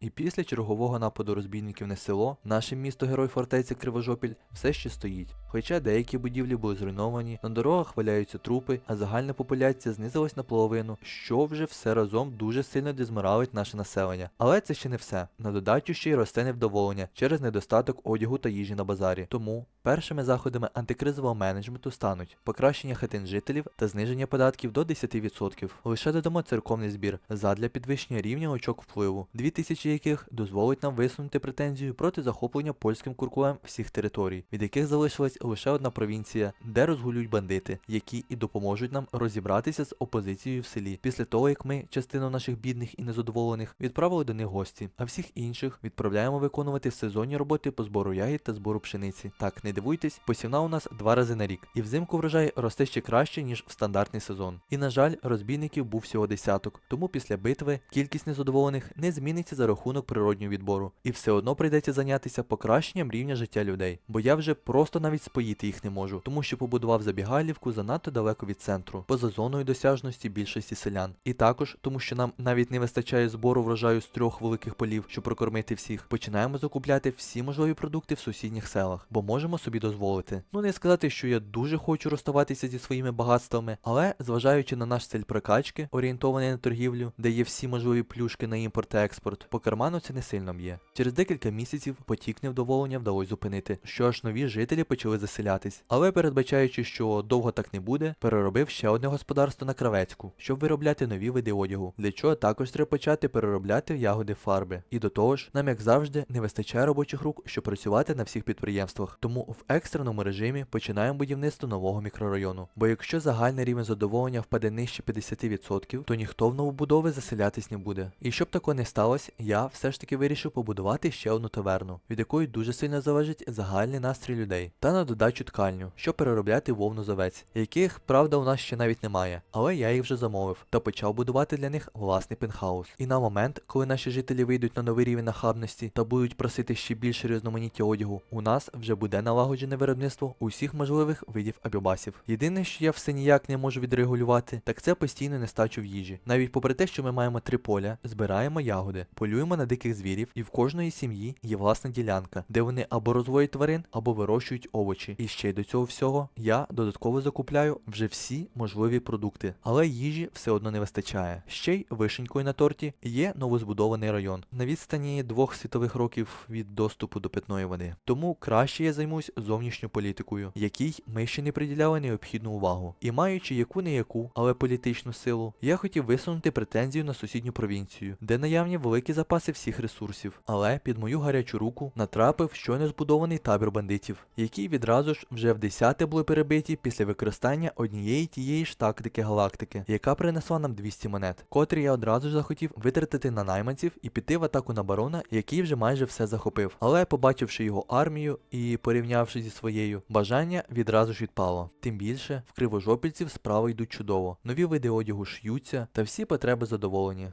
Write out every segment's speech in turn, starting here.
І після чергового нападу розбійників на село, наше місто герой фортеці Кривожопіль все ще стоїть. Хоча деякі будівлі були зруйновані, на дорогах валяються трупи, а загальна популяція знизилась наполовину, що вже все разом дуже сильно дезморалить наше населення. Але це ще не все. На додачу ще й росте невдоволення через недостаток одягу та їжі на базарі. Тому першими заходами антикризового менеджменту стануть покращення хатин жителів та зниження податків до 10%. Лише додамо церковний збір задля підвищення рівня очок впливу, 2000 яких дозволить нам висунути претензію проти захоплення польським куркулем всіх територій, від яких залишилась лише одна провінція, де розгулюють бандити, які і допоможуть нам розібратися з опозицією в селі. Після того як ми частину наших бідних і незадоволених відправили до них гості, а всіх інших відправляємо виконувати сезонні роботи по збору ягід та збору пшениці. Так, не дивуйтесь, посівна у нас два рази на рік, і взимку врожай росте ще краще ніж в стандартний сезон. І на жаль, розбійників був всього десяток, тому після битви кількість незадоволених не зміниться за рахунок природнього відбору, і все одно прийдеться зайнятися покращенням рівня життя людей. Бо я вже просто навіть споїти їх не можу, тому що побудував забігалівку занадто далеко від центру, поза зоною досяжності більшості селян. І також тому, що нам навіть не вистачає збору врожаю з трьох великих полів, щоб прокормити всіх, починаємо закупляти всі можливі продукти в сусідніх селах, бо можемо собі дозволити. Ну не сказати, що я дуже хочу розставатися зі своїми багатствами, але зважаючи на наш стиль прокачки, орієнтований на торгівлю, де є всі можливі плюшки на імпорт та експорт, по карману це не сильно б'є. Через декілька місяців потік невдоволення вдалося зупинити, що аж нові жителі почали заселятись. Але передбачаючи, що довго так не буде, переробив ще одне господарство на кравецьку, щоб виробляти нові види одягу, для чого також треба почати переробляти ягоди фарби. І до того ж, нам, як завжди, не вистачає робочих рук, щоб працювати на всіх підприємствах. Тому в екстреному режимі починаємо будівництво нового мікрорайону. Бо якщо загальний рівень задоволення впаде нижче 50%, то ніхто в новобудови заселятись не буде. І щоб такого не сталося, я все ж таки вирішив побудувати ще одну таверну, від якої дуже сильно залежить загальний настрій людей, та на додачу ткальню, щоб переробляти вовну з овець, яких, правда, у нас ще навіть немає, але я їх вже замовив та почав будувати для них власний пентхаус. І на момент, коли наші жителі вийдуть на новий рівень нахабності та будуть просити ще більше різноманіття одягу, у нас вже буде налагоджене виробництво усіх можливих видів абібасів. Єдине, що я все ніяк не можу відрегулювати, так це постійну нестачу в їжі. Навіть попри те, що ми маємо три поля, збираємо ягоди, полюємо на диких звірів, і в кожної сім'ї є власна ділянка, де вони або розводять тварин, або вирощують овочі. І ще й до цього всього я додатково закупляю вже всі можливі продукти, але їжі все одно не вистачає. Ще й вишенькою на торті є новозбудований район на відстані двох світових років від доступу до питної води. Тому краще я займусь зовнішньою політикою, якій ми ще не приділяли необхідну увагу. І маючи яку не яку, але політичну силу, я хотів висунути претензію на сусідню провінцію, де наявні великі запаси всіх ресурсів. Але під мою гарячу руку натрапив щойно збудований табір бандитів, які відразу ж вже в десяте були перебиті після використання однієї тієї ж тактики галактики, яка принесла нам 200 монет, котрі я одразу ж захотів витратити на найманців і піти в атаку на барона, який вже майже все захопив. Але побачивши його армію і порівнявши зі своєю, бажання відразу ж відпало. Тим більше в кривожопільців справи йдуть чудово. Нові види одягу ш'ються, та всі потреби задоволені.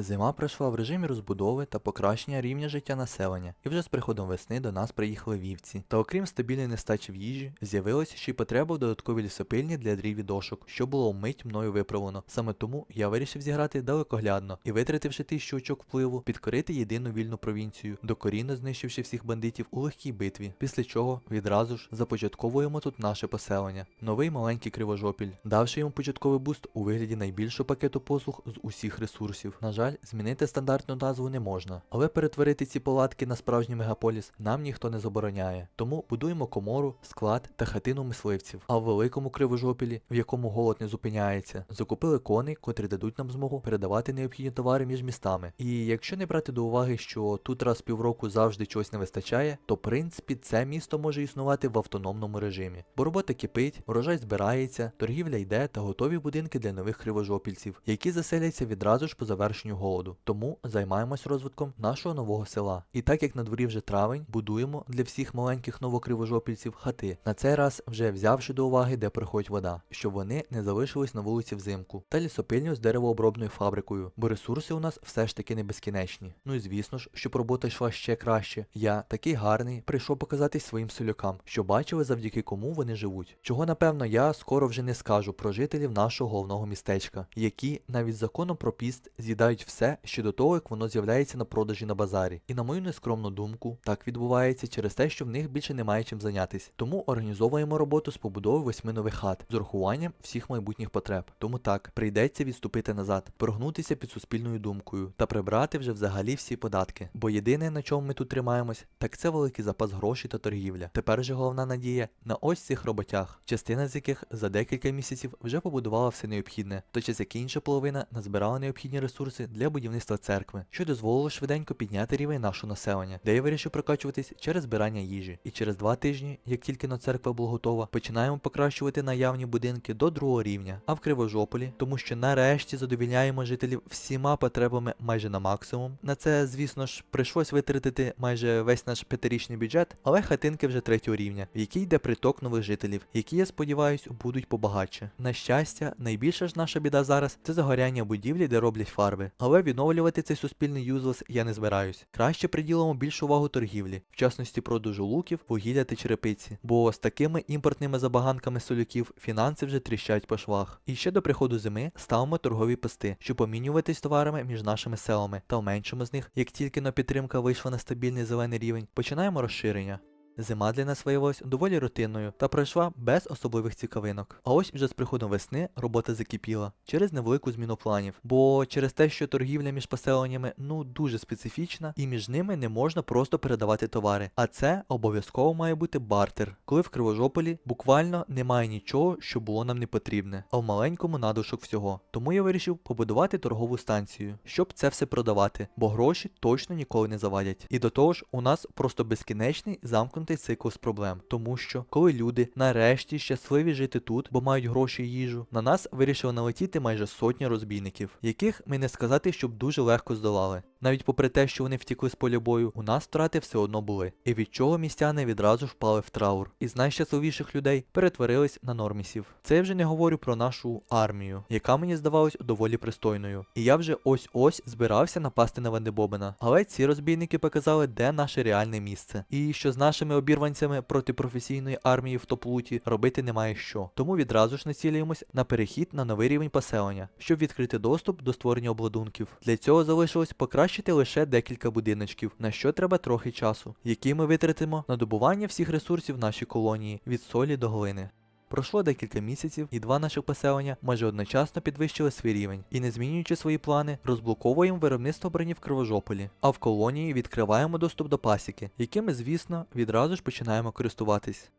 Зима пройшла в режимі розбудови та покращення рівня життя населення, і вже з приходом весни до нас приїхали вівці. Та окрім стабільної нестачі в їжі, з'явилася ще й потреба в додатковій лісопильні для дрів і дошок, що було вмить мною виправлено. Саме тому я вирішив зіграти далекоглядно і, витративши тисячу очок впливу, підкорити єдину вільну провінцію, докорінно знищивши всіх бандитів у легкій битві. Після чого відразу ж започатковуємо тут наше поселення. Новий маленький кривожопіль, давши йому початковий буст у вигляді найбільшого пакету послуг з усіх ресурсів. На жаль, змінити стандартну назву не можна, але перетворити ці палатки на справжній мегаполіс нам ніхто не забороняє. Тому будуємо комору, склад та хатину мисливців. А в великому кривожопілі, в якому голод не зупиняється, закупили коней, котрі дадуть нам змогу передавати необхідні товари між містами. І якщо не брати до уваги, що тут раз півроку завжди чогось не вистачає, то в принципі це місто може існувати в автономному режимі. Бо робота кипить, урожай збирається, торгівля йде та готові будинки для нових кривожопільців, які заселяться відразу ж по завершенню голоду. Тому займаємось розвитком нашого нового села. І так як на дворі вже травень, будуємо для всіх маленьких новокривожопільців хати. На цей раз вже взявши до уваги, де приходить вода, щоб вони не залишились на вулиці взимку, та лісопильню з деревообробною фабрикою, бо ресурси у нас все ж таки не безкінечні. Ну і звісно ж, щоб робота йшла ще краще. Я такий гарний прийшов показатись своїм селюкам, що бачили завдяки кому вони живуть. Чого напевно я скоро вже не скажу про жителів нашого головного містечка, які навіть законом про піст з'їдають все ще до того, як воно з'являється на продажі на базарі. І на мою нескромну думку, так відбувається через те, що в них більше немає чим зайнятися. Тому організовуємо роботу з побудови восьми нових хат з урахуванням всіх майбутніх потреб. Тому так прийдеться відступити назад, прогнутися під суспільною думкою та прибрати вже взагалі всі податки. Бо єдине, на чому ми тут тримаємось, так це великий запас грошей та торгівля. Тепер же головна надія на ось цих роботях, частина з яких за декілька місяців вже побудувала все необхідне, час як інша половина назбирала необхідні ресурси для будівництва церкви, що дозволило швиденько підняти рівень нашого населення, де я вирішив прокачуватись через збирання їжі. І через два тижні, як тільки на церква була готова, починаємо покращувати наявні будинки до другого рівня. А в Кривожополі, тому що нарешті задовільняємо жителів всіма потребами майже на максимум. На це, звісно ж, прийшлось витратити майже весь наш п'ятирічний бюджет, але хатинки вже третього рівня, в якій йде приток нових жителів, які, я сподіваюсь, будуть побагатше. На щастя, найбільша ж наша біда зараз це загоряння будівлі, де роблять фарби. Але відновлювати цей суспільний юзлес я не збираюсь. Краще приділимо більшу увагу торгівлі, в частності продажу луків, вугілля та черепиці. Бо з такими імпортними забаганками солюків фінанси вже тріщать по швах. І ще до приходу зими ставимо торгові пости, щоб помінюватись товарами між нашими селами, та в меншому з них, як тільки на підтримка вийшла на стабільний зелений рівень, починаємо розширення. Зима для нас виявилась доволі рутинною та пройшла без особливих цікавинок. А ось вже з приходом весни робота закипіла через невелику зміну планів. Бо через те, що торгівля між поселеннями ну дуже специфічна, і між ними не можна просто передавати товари. А це обов'язково має бути бартер, коли в Кривожополі буквально немає нічого, що було нам не потрібне, а в маленькому надушок всього. Тому я вирішив побудувати торгову станцію, щоб це все продавати, бо гроші точно ніколи не завадять. І до того ж, у нас просто безкінечний замкнутий цикл з проблем, тому що коли люди нарешті щасливі жити тут, бо мають гроші і їжу, на нас вирішили налетіти майже сотня розбійників, яких ми не сказати, щоб дуже легко здолали. Навіть попри те, що вони втікли з поля бою, у нас втрати все одно були, і від чого містяни відразу ж впали в траур. І з найщасливіших людей перетворились на нормісів. Це я вже не говорю про нашу армію, яка мені здавалась доволі пристойною. І я вже ось ось збирався напасти на Вандебобена. Але ці розбійники показали, де наше реальне місце, і що з нашими обірванцями проти професійної армії в топлуті робити немає що. Тому відразу ж націлюємось на перехід на новий рівень поселення, щоб відкрити доступ до створення обладунків. Для цього залишилось покращити лише декілька будиночків, на що треба трохи часу, який ми витратимо на добування всіх ресурсів нашій колонії від солі до глини. Пройшло декілька місяців, і два наших поселення майже одночасно підвищили свій рівень і, не змінюючи свої плани, розблоковуємо виробництво броні в Кривожополі, а в колонії відкриваємо доступ до пасіки, якими, звісно, відразу ж починаємо користуватись.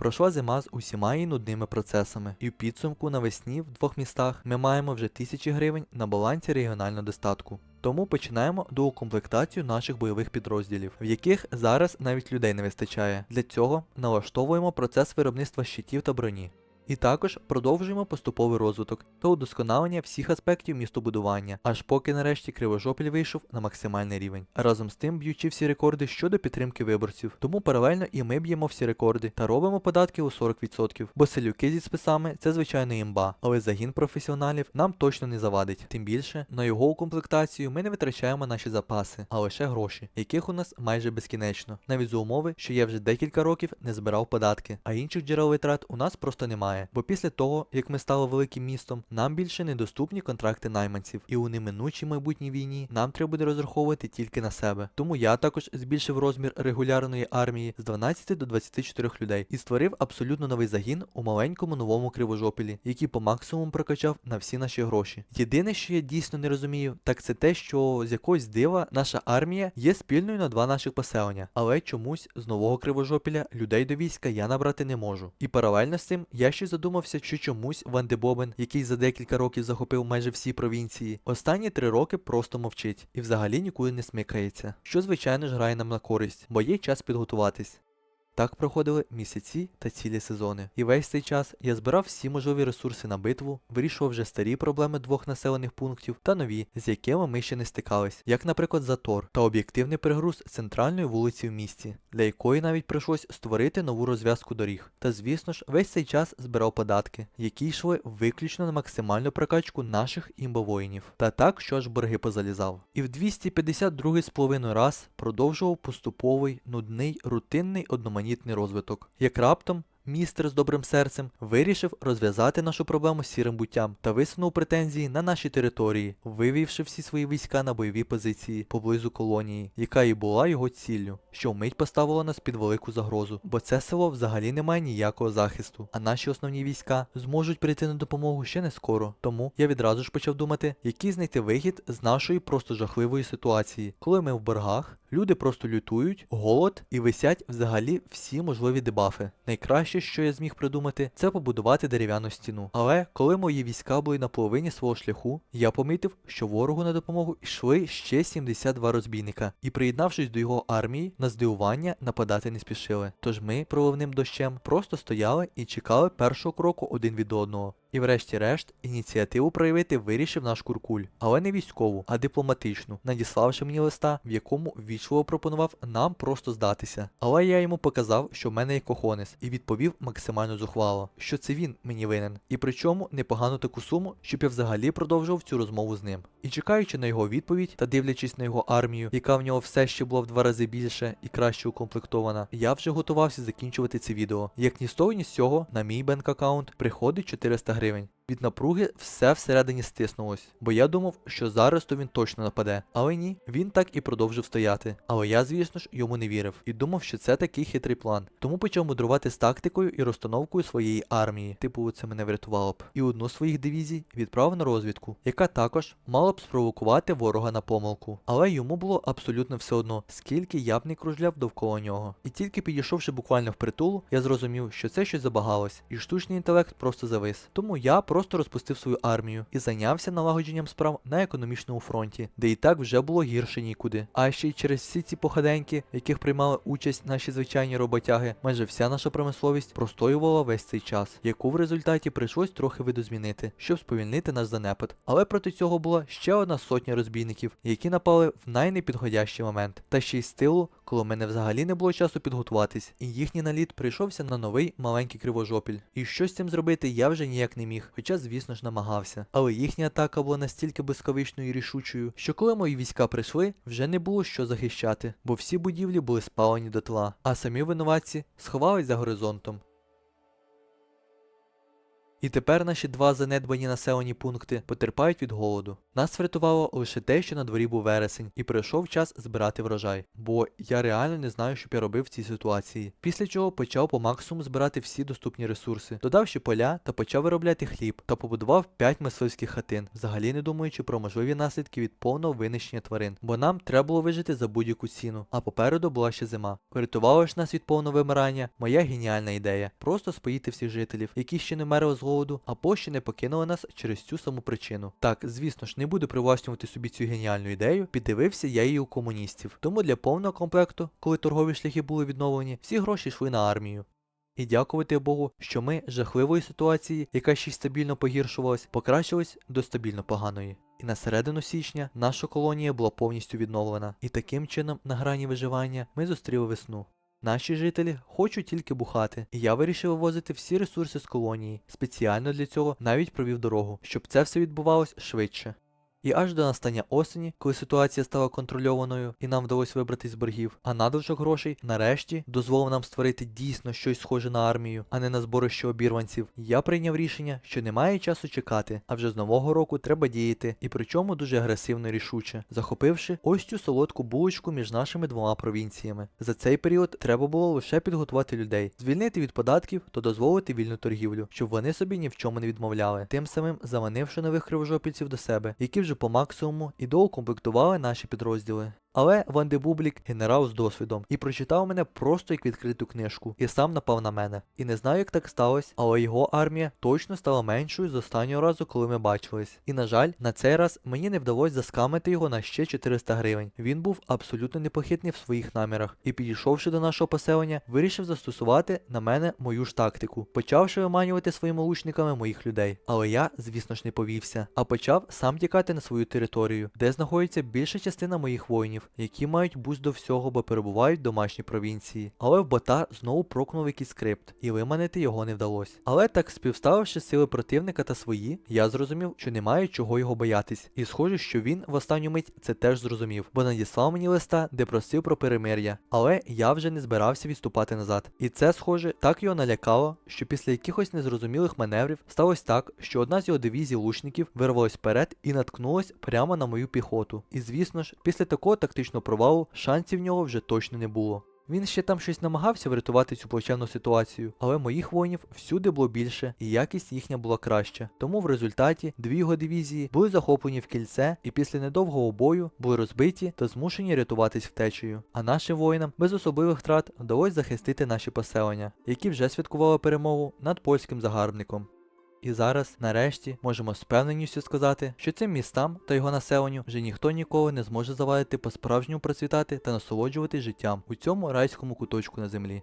Пройшла зима з усіма її нудними процесами, і в підсумку навесні в двох містах ми маємо вже тисячі гривень на балансі регіонального достатку. Тому починаємо доукомплектацію наших бойових підрозділів, в яких зараз навіть людей не вистачає. Для цього налаштовуємо процес виробництва щитів та броні. І також продовжуємо поступовий розвиток та удосконалення всіх аспектів містобудування, аж поки нарешті Кривожопіль вийшов на максимальний рівень. Разом з тим б'ючи всі рекорди щодо підтримки виборців. Тому паралельно і ми б'ємо всі рекорди та робимо податки у 40%. Бо селюки зі списами це звичайно імба, але загін професіоналів нам точно не завадить. Тим більше на його укомплектацію ми не витрачаємо наші запаси, а лише гроші, яких у нас майже безкінечно, навіть за умови, що я вже декілька років не збирав податки, а інших джерел витрат у нас просто немає. Бо після того, як ми стали великим містом, нам більше недоступні контракти найманців, і у неминучій майбутній війні нам треба буде розраховувати тільки на себе. Тому я також збільшив розмір регулярної армії з 12 до 24 людей і створив абсолютно новий загін у маленькому новому кривожопілі, який по максимуму прокачав на всі наші гроші. Єдине, що я дійсно не розумію, так це те, що з якогось дива наша армія є спільною на два наших поселення, але чомусь з нового кривожопіля людей до війська я набрати не можу. І паралельно з цим я ще задумався, що чомусь Вандебобен, Бобен, який за декілька років захопив майже всі провінції, останні три роки просто мовчить і взагалі нікуди не смикається, що звичайно ж грає нам на користь, бо є час підготуватись. Так проходили місяці та цілі сезони. І весь цей час я збирав всі можливі ресурси на битву, вирішував вже старі проблеми двох населених пунктів та нові, з якими ми ще не стикались, як, наприклад, затор та об'єктивний перегруз центральної вулиці в місті, для якої навіть прийшлось створити нову розв'язку доріг. Та звісно ж, весь цей час збирав податки, які йшли виключно на максимальну прокачку наших імбовоїнів. Та так, що аж борги позалізав. І в 252 з половиною раз продовжував поступовий, нудний, рутинний одноманітний розвиток. Як раптом містер з добрим серцем вирішив розв'язати нашу проблему з сірим буттям та висунув претензії на наші території, вивівши всі свої війська на бойові позиції поблизу колонії, яка і була його ціллю, що вмить поставила нас під велику загрозу, бо це село взагалі не має ніякого захисту, а наші основні війська зможуть прийти на допомогу ще не скоро. Тому я відразу ж почав думати, який знайти вихід з нашої просто жахливої ситуації, коли ми в боргах. Люди просто лютують, голод і висять взагалі всі можливі дебафи. Найкраще, що я зміг придумати, це побудувати дерев'яну стіну. Але коли мої війська були на половині свого шляху, я помітив, що ворогу на допомогу йшли ще 72 розбійника, і приєднавшись до його армії, на здивування нападати не спішили. Тож ми проливним дощем просто стояли і чекали першого кроку один від одного. І врешті-решт ініціативу проявити вирішив наш куркуль, але не військову, а дипломатичну, надіславши мені листа, в якому ввічливо пропонував нам просто здатися. Але я йому показав, що в мене є кохонес, і відповів максимально зухвало, що це він мені винен, і причому непогану таку суму, щоб я взагалі продовжував цю розмову з ним. І чекаючи на його відповідь та дивлячись на його армію, яка в нього все ще була в два рази більше і краще укомплектована, я вже готувався закінчувати це відео. Як ні з того, ні з цього, на мій бенк аккаунт приходить 400 гривень гривень. Від напруги все всередині стиснулось, бо я думав, що зараз то він точно нападе. Але ні, він так і продовжив стояти. Але я, звісно ж, йому не вірив і думав, що це такий хитрий план. Тому почав мудрувати з тактикою і розстановкою своєї армії. Типу, це мене врятувало б. І одну з своїх дивізій відправив на розвідку, яка також мала б спровокувати ворога на помилку. Але йому було абсолютно все одно, скільки я б не кружляв довкола нього. І тільки підійшовши буквально в притул, я зрозумів, що це щось забагалось, і штучний інтелект просто завис. Тому я просто розпустив свою армію і зайнявся налагодженням справ на економічному фронті, де і так вже було гірше нікуди. А ще й через всі ці походеньки, в яких приймали участь наші звичайні роботяги, майже вся наша промисловість простоювала весь цей час, яку в результаті прийшлось трохи видозмінити, щоб сповільнити наш занепад. Але проти цього була ще одна сотня розбійників, які напали в найнепідходящий момент, та ще й з тилу, коли в мене взагалі не було часу підготуватись, і їхній наліт прийшовся на новий маленький кривожопіль. І що з цим зробити я вже ніяк не міг, хоча, звісно ж, намагався. Але їхня атака була настільки блискавичною і рішучою, що коли мої війська прийшли, вже не було що захищати, бо всі будівлі були спалені дотла, а самі винуватці сховались за горизонтом. І тепер наші два занедбані населені пункти потерпають від голоду. Нас врятувало лише те, що на дворі був вересень, і прийшов час збирати врожай. Бо я реально не знаю, що б я робив в цій ситуації. Після чого почав по максимуму збирати всі доступні ресурси, додав ще поля та почав виробляти хліб та побудував 5 мисливських хатин, взагалі не думаючи про можливі наслідки від повного винищення тварин. Бо нам треба було вижити за будь-яку ціну, а попереду була ще зима. Врятувала ж нас від повного вимирання моя геніальна ідея просто споїти всіх жителів, які ще не мерли голоду, або ще не покинули нас через цю саму причину. Так, звісно ж, не буду привласнювати собі цю геніальну ідею, піддивився я її у комуністів. Тому для повного комплекту, коли торгові шляхи були відновлені, всі гроші йшли на армію. І дякувати Богу, що ми жахливої ситуації, яка ще й стабільно погіршувалась, покращились до стабільно поганої. І на середину січня наша колонія була повністю відновлена, і таким чином, на грані виживання, ми зустріли весну. Наші жителі хочуть тільки бухати, і я вирішив вивозити всі ресурси з колонії. Спеціально для цього навіть провів дорогу, щоб це все відбувалось швидше. І аж до настання осені, коли ситуація стала контрольованою і нам вдалося вибратись з боргів, а надлишок грошей нарешті дозволив нам створити дійсно щось схоже на армію, а не на зборище обірванців. Я прийняв рішення, що немає часу чекати, а вже з нового року треба діяти, і причому дуже агресивно рішуче, захопивши ось цю солодку булочку між нашими двома провінціями. За цей період треба було лише підготувати людей, звільнити від податків та дозволити вільну торгівлю, щоб вони собі ні в чому не відмовляли, тим самим заманивши нових кривожопільців до себе, які вже по максимуму і доукомплектували наші підрозділи. Але Ван де Бублік генерал з досвідом і прочитав мене просто як відкриту книжку, і сам напав на мене. І не знаю, як так сталося, але його армія точно стала меншою з останнього разу, коли ми бачились. І на жаль, на цей раз мені не вдалося заскамити його на ще 400 гривень. Він був абсолютно непохитний в своїх намірах і, підійшовши до нашого поселення, вирішив застосувати на мене мою ж тактику, почавши виманювати своїми лучниками моїх людей. Але я, звісно ж, не повівся, а почав сам тікати на свою територію, де знаходиться більша частина моїх воїнів, які мають буст до всього, бо перебувають в домашній провінції. Але в бота знову прокнув якийсь скрипт, і виманити його не вдалося. Але так співставивши сили противника та свої, я зрозумів, що немає чого його боятись. І схоже, що він в останню мить це теж зрозумів, бо надіслав мені листа, де просив про перемир'я. Але я вже не збирався відступати назад. І це, схоже, так його налякало, що після якихось незрозумілих маневрів сталося так, що одна з його дивізій лучників вирвалась вперед і наткнулась прямо на мою піхоту. І звісно ж, після такого тактичного провалу шансів в нього вже точно не було. Він ще там щось намагався врятувати цю плачевну ситуацію, але моїх воїнів всюди було більше, і якість їхня була краща. Тому в результаті дві його дивізії були захоплені в кільце і після недовгого бою були розбиті та змушені рятуватись втечею. А нашим воїнам без особливих втрат вдалося захистити наші поселення, які вже святкували перемогу над польським загарбником. І зараз, нарешті, можемо з певненістю сказати, що цим містам та його населенню вже ніхто ніколи не зможе завадити по-справжньому процвітати та насолоджувати життям у цьому райському куточку на землі.